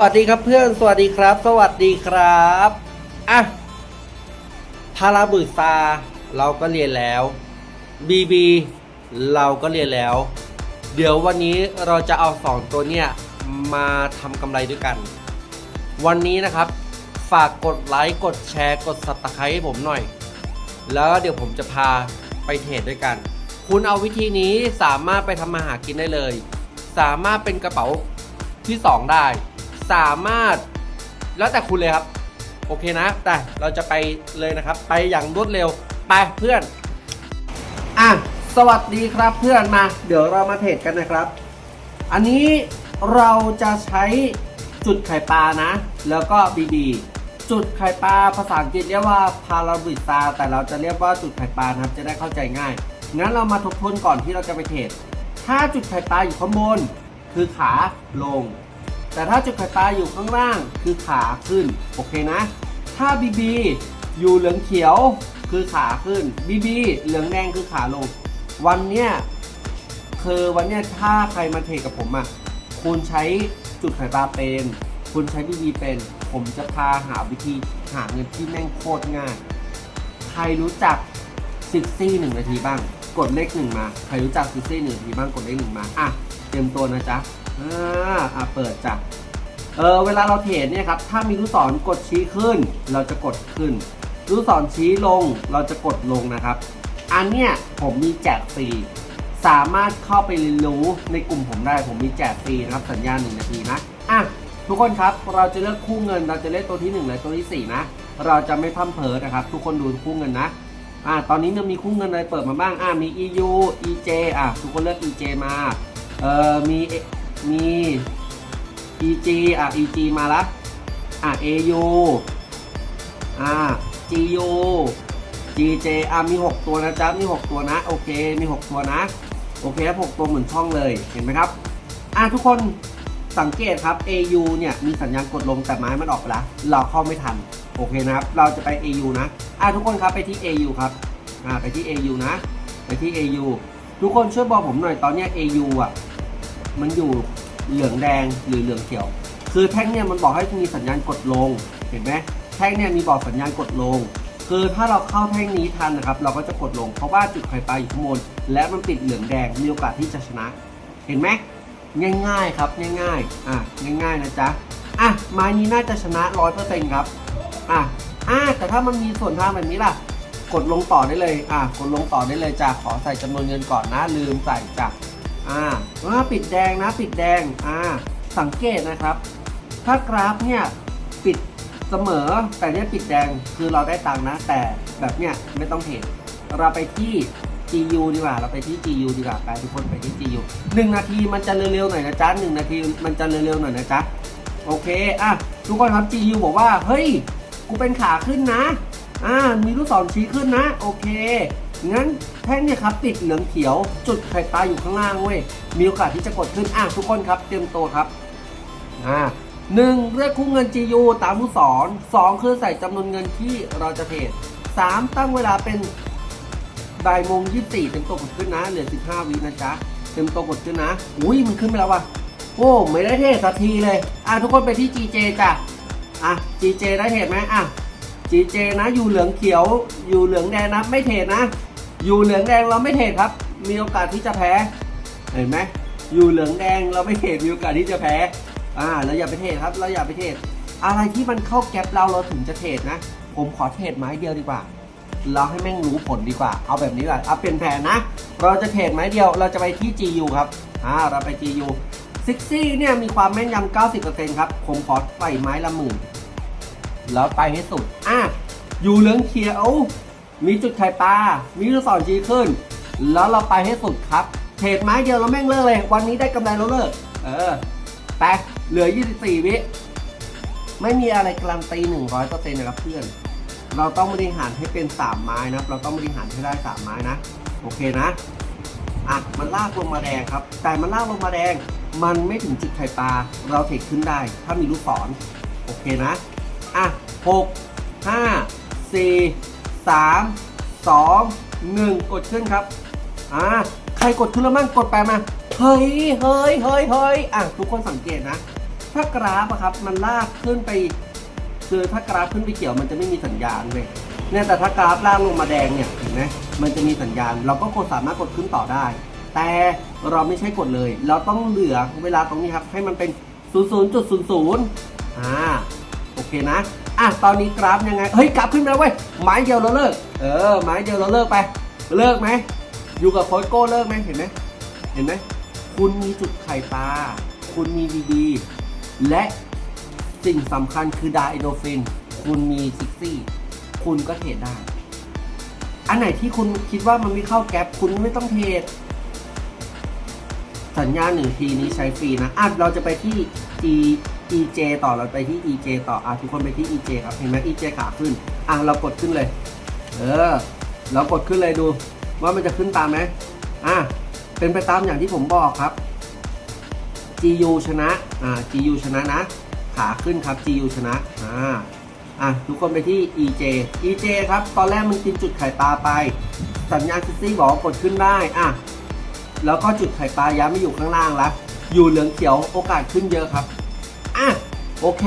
สวัสดีครับเพื่อนสวัสดีครับ สวัสดีครับอะพาราบุษาเราก็เรียนแล้วบีบีเราก็เรียนแล้ว เดี๋ยววันนี้เราจะเอาสองตัวเนี่ยมาทำกำไรด้วยกัน วันนี้นะครับ ฝากกดไลค์กดแชร์กด subscribe ให้ผมหน่อย แล้วเดี๋ยวผมจะพาไปเทรดด้วยกัน คุณเอาวิธีนี้สามารถไปทำมาหากินได้เลย สามารถเป็นกระเป๋าที่ 2 ได้ สามารถแล้วแต่คุณเลยครับ โอเคนะ แต่เราจะไปเลยนะครับ ไปอย่างรวดเร็ว ไปเพื่อน อะ สวัสดีครับเพื่อนมา เดี๋ยวเรามาเทรดกันนะครับ อันนี้เราจะใช้จุดไข่ปลานะ แล้วก็บีบีจุดไข่ปลาภาษาอังกฤษเรียกว่าพาราบิตาแต่เราจะเรียกว่าจุดไข่ปลานะครับจะได้เข้าใจง่ายงั้นเรามาทบทวนก่อนที่เราจะไปเทรดถ้าจุดไข่ปลาอยู่ข้างบนคือขาลง แต่ถ้าจุดไข่ปลาอยู่ข้างล่างคือขาขึ้น โอเคนะ ถ้าบีบีอยู่เหลืองเขียวคือขาขึ้นบีบีเหลืองแดงคือขาลง วันเนี้ยคือวันเนี้ยถ้าใครมาเทกับผมอะคุณใช้จุดไข่ปลาเป็น คุณใช้บีบีเป็น ผมจะพาหาวิธีหาเงินที่แม่งโคตรง่าย ใครรู้จักซิกซี่หนึ่งนาทีบ้าง กดเลขหนึ่งมา ใครรู้จักซิกซี่หนึ่งนาทีบ้างกดเลขหนึ่งมาอะ เตรียมตัวนะจ๊ะอ่าอะเปิดจ้ะเออเวลาเราเทรดเนี่ยครับถ้ามีลูกศรกดชี้ขึ้น เราจะกดขึ้นลูกศรชี้ลงเราจะกดลงนะครับ อันเนี้ยผมมีแจกฟรีสามารถเข้าไปเรียนรู้ในกลุ่มผมได้ผมมีแจกฟรีนะครับสัญญาณหนึ่งนาทีนะอะทุกคนครับเราจะเลือกคู่เงินเราจะเลือกตัวที่หนึ่งและตัวที่สี่นะ เราจะไม่พั่มเผลอนะครับ ทุกคนดูคู่เงินนะอะตอนนี้มันมีคู่เงินอะไรเปิดมาบ้างอะมี EU EJ อะทุกคนเลือก EJ มา เอ่อมีมี EG อะ EG มาละอะ AU อะ GU GJ อะมี 6 ตัวนะจ๊ะมี 6 ตัวนะ โอเคมี 6 ตัวนะ โอเคครับ6ตัวเหมือนช่องเลยเห็นไหมครับ อะทุกคนสังเกตครับ AU เนี่ยมีสัญญาณกดลงแต่ไม้มันออกไปแล้วเราเข้าไม่ทัน โอเคนะครับ เราจะไป AU นะ อะทุกคนครับไปที่ AU ครับอะไปที่ AU นะ ไปที่ AU ทุกคนช่วยบอกผมหน่อยตอนนี้ AU อะ มันอยู่เหลืองแดงหรือเหลืองเขียว คือแท่งเนี่ยมันบอกให้มีสัญญาณกดลง เห็นไหมแท่งเนี่ยมีบอกสัญญาณกดลง คือถ้าเราเข้าแท่งนี้ทันนะครับ เราก็จะกดลง เพราะว่าจุดไข่ปลาอยู่ข้างบน และมันปิดเหลืองแดง มีโอกาสที่จะชนะ เห็นไหมง่าย ๆครับง่ายๆ อะง่ายๆนะจ๊ะ อะไม้นี้น่าจะชนะร้อยเปอร์เซ็นต์ครับ อะอะแต่ถ้ามันมีส่วนทางแบบนี้ล่ะ กดลงต่อได้เลย อะกดลงต่อได้เลยจ้ะขอใส่จำนวนเงินก่อนนะลืมใส่จ้ะ อ่าว่าปิดแดงนะปิดแดงอ่าสังเกตนะครับ ถ้ากราฟเนี่ยปิดเสมอแต่เนี่ยปิดแดงคือเราได้ตังค์นะ แต่แบบเนี้ยไม่ต้องเทรดเราไปที่ GU ดีกว่า เราไปที่ GU ดีกว่าไปทุกคนไปที่ GU หนึ่งนาทีมันจะเร็วๆหน่อยนะจ๊ะหนึ่งนาทีมันจะเร็วๆหน่อยนะจ๊ะโอเคอะทุกคนครับ GU บอกว่าเฮ้ยกูเป็นขาขึ้นนะอ่ามีลูกศรชี้ขึ้นนะ โอเค งั้นแท่งเนี่ยครับปิดเหลืองเขียว จุดไข่ปลาอยู่ข้างล่างเว้ยมีโอกาสที่จะกดขึ้นอะทุกคนครับ เตรียมตัวครับอ่าหนึ่งเลือกคู่เงิน GU ตามผู้สอนสองคือใส่จำนวนเงินที่เราจะเทรดสามตั้งเวลาเป็นบ่ายโมงยี่สี่เต็มตัวกดขึ้นนะเหลือสิบห้าวินะจ๊ะเต็มตัวกดขึ้นนะอุ้ยมันขึ้นไปแล้วว่ะโอ้ไม่ได้เทรดสักทีเลย อะทุกคนไปที่ GJ จ้ะอะ GJ ได้เทรดไหมอะ GJ นะอยู่เหลืองเขียวอยู่เหลืองแดงนะไม่เทรดนะ อยู่เหลืองแดงเราไม่เทรดครับ มีโอกาสที่จะแพ้ เห็นไหมอยู่เหลืองแดงเราไม่เทรดมีโอกาสที่จะแพ้ อ่าเราอย่าไปเทรดครับ เราอย่าไปเทรดอะไรที่มันเข้าแก๊ปเราเราถึงจะเทรดนะ ผมขอเทรดไม้เดียวดีกว่า เราให้แม่งรู้ผลดีกว่า เอาแบบนี้กว่าเอาเปลี่ยนแผนนะ เราจะเทรดไม้เดียว เราจะไปที่ GU ครับ อ่า เราไป GU ซิกซี่เนี่ยมีความแม่นยำ 90%ครับ ผมขอใส่ไม้ละหมื่น แล้วไปให้สุด อะอยู่เหลืองเขียว มีจุดไข่ปลา มีลูกศรชี้ขึ้น แล้วเราไปให้สุดครับ เทรดไม้เดียวเราแม่งเลิกเลย วันนี้ได้กำไรเราเลิก เออไปเหลือ 24 วิ ไม่มีอะไรการันตี 100%นะครับเพื่อน เราต้องบริหารให้เป็น 3 ไม้นะ เราต้องบริหารให้ได้ 3 ไม้นะ โอเคนะ อะ มันลากลงมาแดงครับ แต่มันลากลงมาแดง มันไม่ถึงจุดไข่ปลา เราเทรดขึ้นได้ ถ้ามีลูกศร โอเคนะ อะหกห้าสี่สามสองหนึ่งกดขึ้นครับ อ่า ใครกดขึ้นแล้วมั่งกดไปมา เฮ้ย เฮ้ย เฮ้ย เฮ้ย อะ ทุกคนสังเกตนะ ถ้ากราฟอะครับ มันลากขึ้นไปคือถ้ากราฟขึ้นไปเขียวมันจะไม่มีสัญญาณเลยเนี่ยแต่ถ้ากราฟล่างลงมาแดงเนี่ยเห็นไหมมันจะมีสัญญาณ เราก็กดสามารถกดขึ้นต่อได้ แต่เราไม่ใช่กดเลย เราต้องเหลือเวลาตรงนี้ครับ ให้มันเป็น 00.00อ่าโอเคนะ อะตอนนี้กราฟยังไง เฮ้ยกราฟขึ้นมาแล้วเว้ยไม้เดียวเราเลิก เออไม้เดียวเราเลิกไป เลิกไหมอยู่กับโค้ชโก้เลิกไหมเห็นไหมเห็นไหมคุณมีจุดไข่ปลาคุณมีดีดีและสิ่งสำคัญคือไดโดฟิน คุณมีซิกซี่ คุณก็เทรดได้ อันไหนที่คุณคิดว่ามันไม่เข้าแก๊ปคุณไม่ต้องเทรดสัญญาณหนึ่งทีนี้ใช้ฟรีนะอะเราจะไปที่ e EJ ต่อเราไปที่ EJ ต่ออะทุกคนไปที่ EJ ครับเห็นไหม EJ ขาขึ้นอะเรากดขึ้นเลย เออ เรากดขึ้นเลยดู ว่ามันจะขึ้นตามไหมอะเป็นไปตามอย่างที่ผมบอกครับ GU ชนะอ่า GU ชนะนะ ขาขึ้นครับ GU ชนะอ่าอะทุกคนไปที่ EJ EJ ครับ ตอนแรกมันกินจุดไข่ปลาไปสัญญาณซิซี่บอกกดขึ้นได้อะแล้วก็จุดไข่ปลาย้ายไม่อยู่ข้างล่างแล้วอยู่เหลืองเขียวโอกาสขึ้นเยอะครับ อะโอเค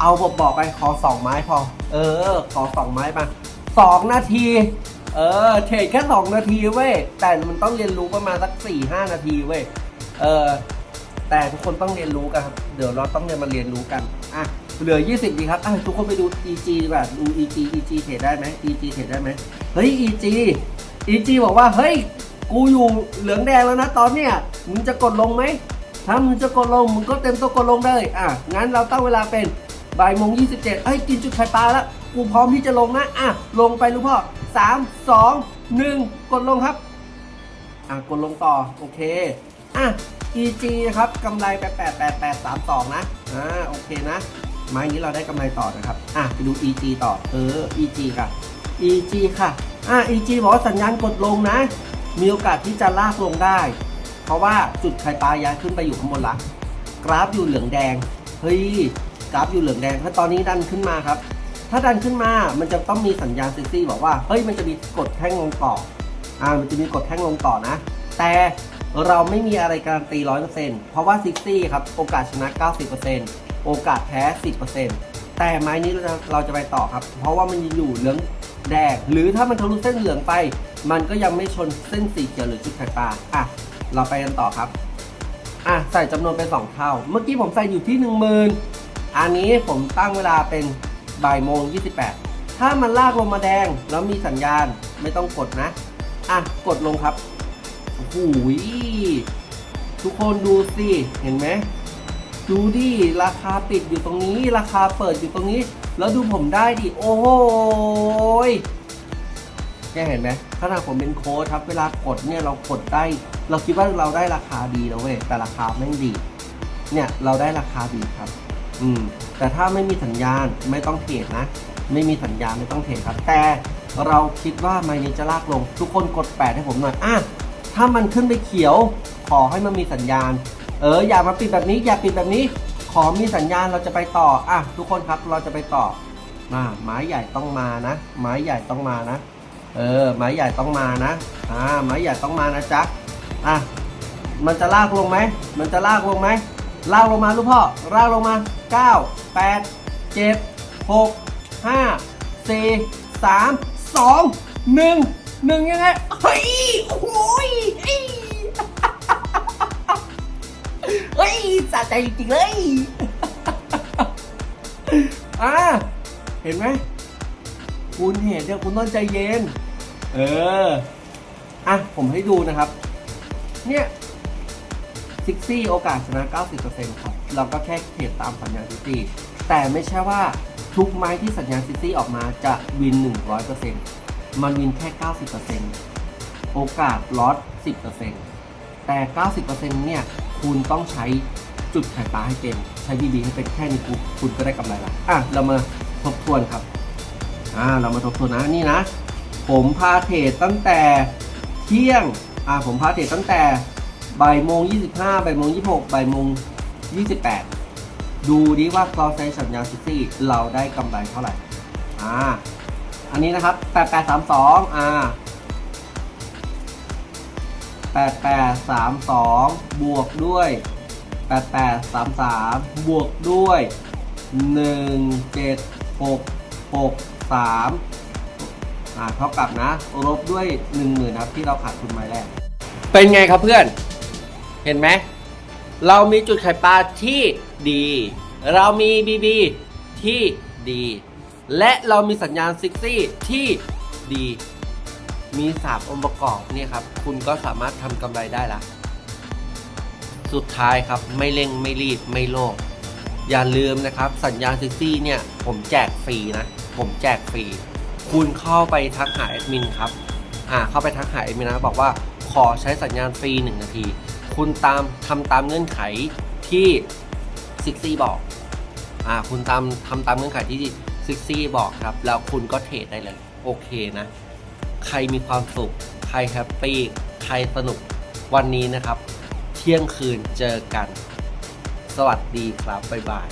เอาบอกบอกไปขอสองไม้พอ เออ ขอสองไม้มาสองนาที เออเทรดแค่สองนาทีเว้ย แต่มันต้องเรียนรู้ประมาณสักสี่ห้านาทีเว้ย เออ แต่ทุกคนต้องเรียนรู้กันครับ เดี๋ยวเราต้องเรียนมาเรียนรู้กัน อะ เหลือ 20ดีครับอะทุกคนไปดู EG ดีกว่าดู EG EG เทรดได้ไหม EG เทรดได้ไหมเฮ้ย EG EG บอกว่า เฮ้ย กูอยู่เหลืองแดงแล้วนะตอนเนี้ย มึงจะกดลงไหม ถ้ามึงจะกดลงมึงก็เต็มตัวกดลงได้ อะ งั้นเราตั้งเวลาเป็นบ่ายโมงยี่สิบเจ็ดเอ้ย กินจุดไข่ปลาแล้ว กูพร้อมที่จะลงนะ อะ ลงไปลูกพ่อสามสองหนึ่งกดลงครับ อะ กดลงต่อ โอเค อะ EG นะครับกำไรไป8 8 8 3 2นะ อ่า โอเคนะไม้นี้เราได้กำไรต่อนะครับ อะ ไปดู EG ต่อ เออ EG ค่ะ EG ค่ะ อะ EG บอกว่าสัญญาณกดลงนะ มีโอกาสที่จะลากลงได้ เพราะว่าจุดไข่ปลาย้ายขึ้นไปอยู่ข้างบนละ กราฟอยู่เหลืองแดง เฮ้ย กราฟอยู่เหลืองแดงถ้าตอนนี้ดันขึ้นมาครับ ถ้าดันขึ้นมา มันจะต้องมีสัญญาณซิซี่บอกว่า เฮ้ย มันจะมีกดแท่งลงต่อ อ่า มันจะมีกดแท่งลงต่อนะ แต่เราไม่มีอะไรการันตีร้อยเปอร์เซ็นต์เพราะว่าซิซี่ครับ โอกาสชนะ 90%โอกาสแพ้ 10%แต่ไม้นี้เราจะเราจะไปต่อครับ เพราะว่ามันยังอยู่เหลืองแดง หรือถ้ามันทะลุเส้นเหลืองไป มันก็ยังไม่ชนเส้นสีเขียวหรือจุดไข่ปลาอะ เราไปกันต่อครับ อะใส่จำนวนเป็น 2 เท่า เมื่อกี้ผมใส่อยู่ที่ 10,000 อันนี้ผมตั้งเวลาเป็นบ่ายโมง 28 ถ้ามันลากลงมาแดง แล้วมีสัญญาณไม่ต้องกดนะ อะ กดลงครับโอ้โหยทุกคนดูสิ เห็นไหมดูดิราคาปิดอยู่ตรงนี้ ราคาเปิดอยู่ตรงนี้ แล้วดูผมได้ดิ โอ้โหยแกเห็นไหม ขนาดผมเป็นโค้ชครับ เวลากดเนี่ยเรากดได้ เราคิดว่าเราได้ราคาดีแล้วเว้ยแต่ราคาไม่ดี เนี่ยเราได้ราคาดีครับ อืม แต่ถ้าไม่มีสัญญาณไม่ต้องเทรดนะ ไม่มีสัญญาณไม่ต้องเทรดครับ แต่เราคิดว่าไมนี้จะลากลง ทุกคนกดแปดให้ผมหน่อยอะถ้ามันขึ้นไปเขียว ขอให้มันมีสัญญาณ เอออย่ามาปิดแบบนี้ อย่าปิดแบบนี้ ขอมีสัญญาณเราจะไปต่ออะทุกคนครับเราจะไปต่อมาไม้ใหญ่ต้องมานะไม้ใหญ่ต้องมานะ เออไม้ใหญ่ต้องมานะอ่าไม้ใหญ่ต้องมานะจ๊ะอะมันจะลากลงไหมมันจะลากลงไหมลากลงมาลูกพ่อลากลงมา 9 8 7 6 5 4 3 2 1 1ยังไงเฮ้ยโอ้ยเฮ้ยสะใจจริงๆเลยอ่าเห็นไหมคุณเห็นเนี่ยคุณต้องใจเย็น เออ อะ ผมให้ดูนะครับ เนี่ยซิกซี่โอกาสชนะ 90%ครับ เราก็แค่เทรดตามสัญญาณซิตี้แต่ไม่ใช่ว่าทุกไม้ที่สัญญาณซิตี้ออกมาจะวิน 100%มันวินแค่ 90%โอกาสลอส10%แต่ 90%เนี่ย คุณต้องใช้จุดไข่ปลาให้เป็น ใช้บีบีให้เป็นแค่นี้คุณคุณก็ได้กำไรละอะ เรามาทบทวนครับ อ่า เรามาทบทวนนะ นี่นะ ผมพาเทรดตั้งแต่เที่ยงอ่าผมพาเทรดตั้งแต่บ่ายโมงยี่สิบห้าบ่ายโมงยี่หกบ่ายโมงยี่สิบแปดดูดิว่าเราใช้สัญญาซิตี้เราได้กำไรเท่าไหร่อ่าอันนี้นะครับแปดแปดสามสองอ่าแปดแปดสามสองบวกด้วย8 8 3 3บวกด้วย1 7 6 6 3 อ่าเท่ากับนะ ลบด้วย1 0,000ครับที่เราขาดทุนไม้แรก เป็นไงครับเพื่อน เห็นไหม เรามีจุดไข่ปลาที่ดี เรามี BB ที่ดี และเรามีสัญญาณซิกซี่ที่ดี มี 3 องค์ประกอบเนี่ยครับ คุณก็สามารถทำกำไรได้ละ สุดท้ายครับไม่เร่งไม่รีบไม่โลภอย่าลืมนะครับ สัญญาณซิกซี่เนี่ย ผมแจกฟรีนะ ผมแจกฟรี คุณเข้าไปทักหาแอดมินครับอ่าเข้าไปทักหาแอดมินนะบอกว่าขอใช้สัญญาณฟรี 1 นาที คุณตามทำตามเงื่อนไขที่ซิกซี่บอกอ่าคุณตามทำตามเงื่อนไขที่ซิกซี่บอกครับ แล้วคุณก็เทรดได้เลย โอเคนะ ใครมีความสุข ใครแฮปปี้ ใครสนุกวันนี้นะครับ เที่ยงคืนเจอกัน สวัสดีครับ บ๊ายบาย